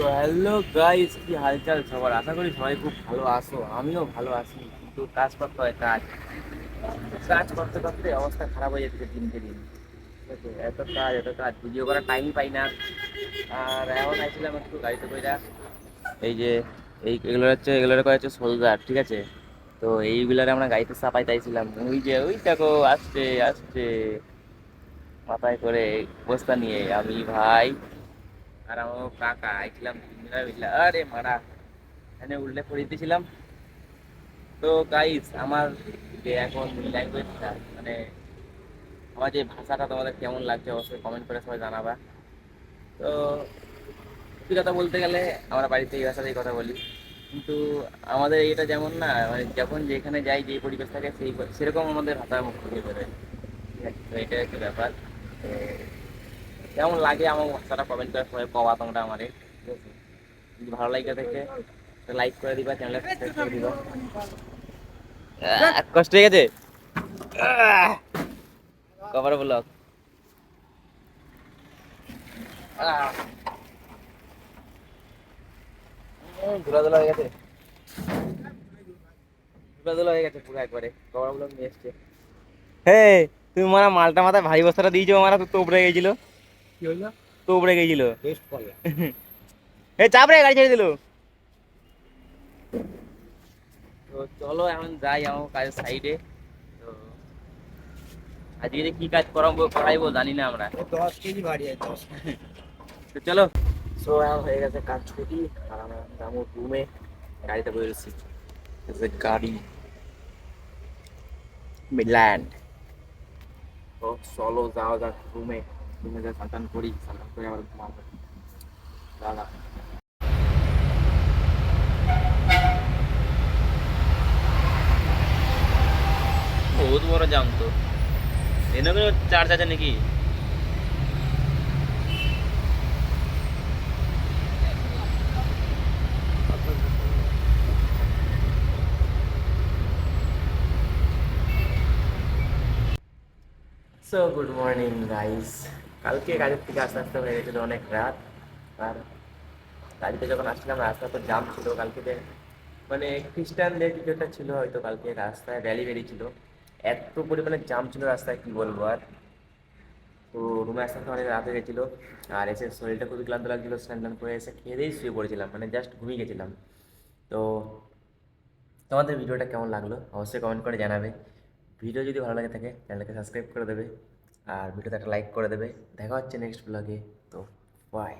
তো hello guys কি হালচাল সবার? আশা করি সবাই খুব ভালো আছো, আমিও ভালো আছি। কিন্তু কাজ করতে হয়, কাজ। কাজ করতে করতে অবস্থা খারাপ হয়ে যাচ্ছে দিনকে দিন। এত কাজ এত কাজ। ভিডিও করার টাইমই পাই না। আর এখন আইছিলাম একটু গাড়িতে কইরা। এই যে, এই, এগুলো হচ্ছে, এগুলোর করা হচ্ছে সোলজার ঠিক আছে? তো এইগুলারে আমরা গাড়িতে চাপাই তাইছিলাম ওই যে, ওই দেখো, আসছে আসছে। মাথায় করে বস্তা নিয়ে, আমি, ভাই আর আমার কাকা আইছিলাম মিলে। আরে মারা, এখানে উল্লেখ করে দিয়েছিলাম। তো গাইস আমার যে এখন ল্যাঙ্গুয়েজটা মানে আমার যে ভাষাটা তোমাদের কেমন লাগছে অবশ্যই কমেন্ট করে সবাই জানাবা। তো সত্যি কথা বলতে গেলে আমরা বাড়িতে এই ভাষাতেই কথা বলি। কিন্তু আমাদের এটা যেমন না মানে যখন যেখানে যাই যে পরিবেশ থাকে, সেই সেরকম আমাদের ভাষা মুখ থেকে বেরোয়। তো এটা একটা ব্যাপার। কেমন লাগে আমার ভাষাটা কমেন্ট করে সবাই কবা তোমরা আমারে? ঠিক আছে যদি ভালো লাগে দেখে লাইক করে দিবা চ্যানেল সাবস্ক্রাইব করে দিবা। কষ্ট হয়ে গেছে? কবার ব্লগ ধুলাধুলা হয়ে গেছে। ধুলাধুলা হয়ে গেছে পুরো একবারে। কবার ব্লগ নিয়ে এসছে। হে তুমি মারা মালটা মাথায় ভারী বস্তাটা দিয়েছ মারা তো তোপড়ে গেছিল। কি হইল? তোপড়ে গেছিল। টেস্ট করলাম এ চাপ রে গাড়ি ছেড়ে দিল। তো চলো এখন যাই আমার কাজের সাইডে তো আজকে যে কি কাজ করাবো করাইবো জানি না আমরা। দশ কেজি ভারী আছে। তো চলো। সো এখন হয়ে গেছে কাজ ছুটি আর আমরা যাব রুমে গাড়িতে বেরোচ্ছি গাড়ি। মিডল্যান্ড তো চলো যাওয়া যাক রুমে রুমে যা সান্তান করি সান্তান করে আবার ঘুমাবো। দাদা বহুত বড় জাম তো। এনে কোনো চার্জ আছে নাকি? সো গুড মর্নিং গাইস কালকে গাড়ির থেকে আস্তে আস্তে হয়ে গেছিল অনেক রাত। আর গাড়িতে যখন আসছিলাম, রাস্তা তো জাম ছিল কালকে মানে খ্রিস্টানদের একটা ছিল হয়তো কালকে রাস্তায় র্যালি বেরিয়েছিল এত পরিমাণে জাম ছিল রাস্তায়, কি বলব আর। তো রুমে আসতে আসতে অনেক রাত হয়ে গেছিল। আর এসে শরীরটা খুবই ক্লান্ত লাগছিল, স্নান করে এসে খেয়ে দিয়েই শুয়ে পড়েছিলাম মানে জাস্ট ঘুমিয়ে গেছিলাম। তো তোমাদের ভিডিওটা কেমন লাগল? অবশ্যই কমেন্ট করে জানাবে। ভিডিও যদি ভালো লাগে থাকে চ্যানেলকে সাবস্ক্রাইব করে দেবে। আর ভিডিওতে একটা লাইক করে দেবে। দেখা হচ্ছে নেক্সট ব্লগে তো বাই